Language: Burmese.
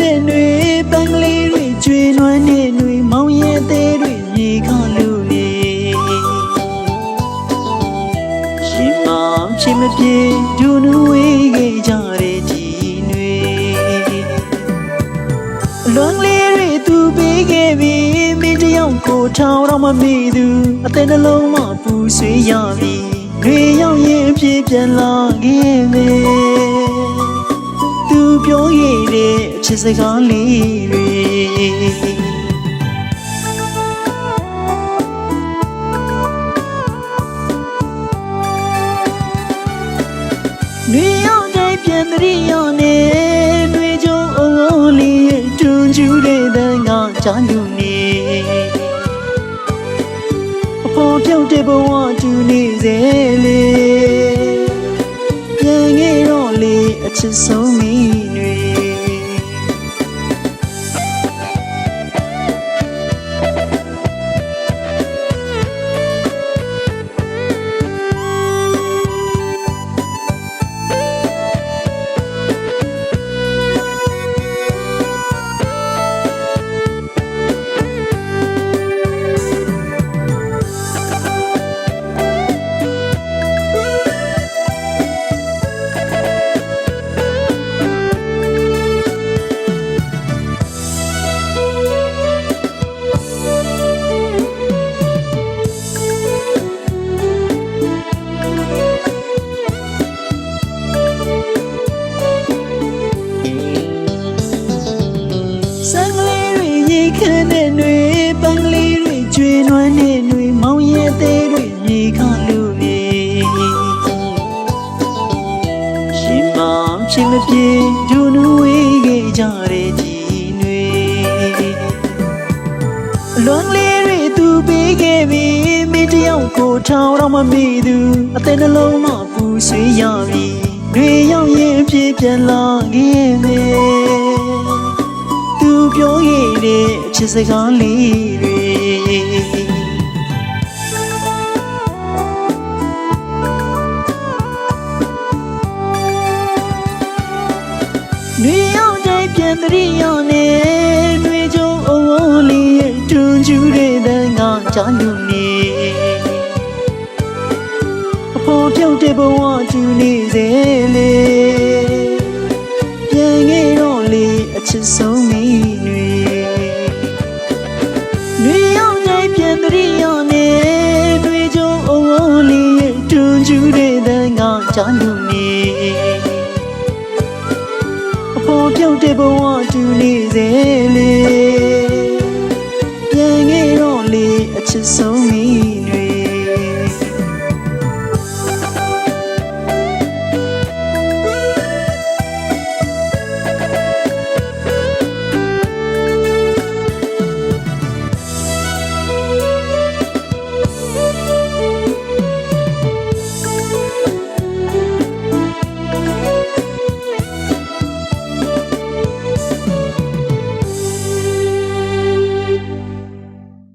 တဲ့တွေပန်းကလေးတွေကျွေးနွမ်းနေတွေမောင်ရဲ့သေးတွေရေခါလို့နေရှင်မရှင်မပြေဒူနူဝေးခဲ့ကြတဲ့ဒီတွေလွန်လေးတွေသူပေးခဲ့ပြီမင်းတယောက်ကိုထောင်တော့မမိသူအသက်နှလုံးမပူဆွေးရပြီတွေရောက်ရင်ပြေပြန်လာခဲ့ငယ် ချစ်စကားလေးတွေနွေရောက်တိုင်းပြန်သတိရောက်နေနွေကြုံအဝေါ်လေးရဲ့တွန်ကျူးတဲ့တန်ကကြားလူနေအဖော်ပြုတ်တဲ့ဘဝကျူနေစေလေပြန်ခဲ့တော့လေအချစ်ဆုံးမိနွေ ချင်းမပြေဒူနူဝေးခဲ့ကြတဲ့ကြည်နွေအလွန်လေးတွေသူပေးခဲ့ပြီးမင်းတယောက်ကိုထောင်တော့မမေ့သူအသက်နှလုံးမှပူဆွေးရပြီတွေရောက်ရင်အပြေပြန်လာခဲ့မယ်သူပြောခဲ့တဲ့အချစ်စကားလေးတွေ နွေရောက်တိုင်းပြန်သတိရောက်နေနွေကြုံအဝေါ်လေးရဲ့တွန်ကျူးတဲ့တန်ကကြားညူနေအဖော်ပြုတ်တဲ့ဘဝကျူနေစေလေပြန်ခဲ့တော့လေအချစ်ဆုံးမိနွေနွေရောက်တိုင်းပြန်သတိရောက်နေနွေကြုံအဝေါ်လေးရဲ့တွန်ကျူးတဲ့တန်ကကြားညူ ပြုတ်တဲ့ဘဝကျူနေစေလေပြန်ခဲ့တော့လေအချစ်ဆုံးမိ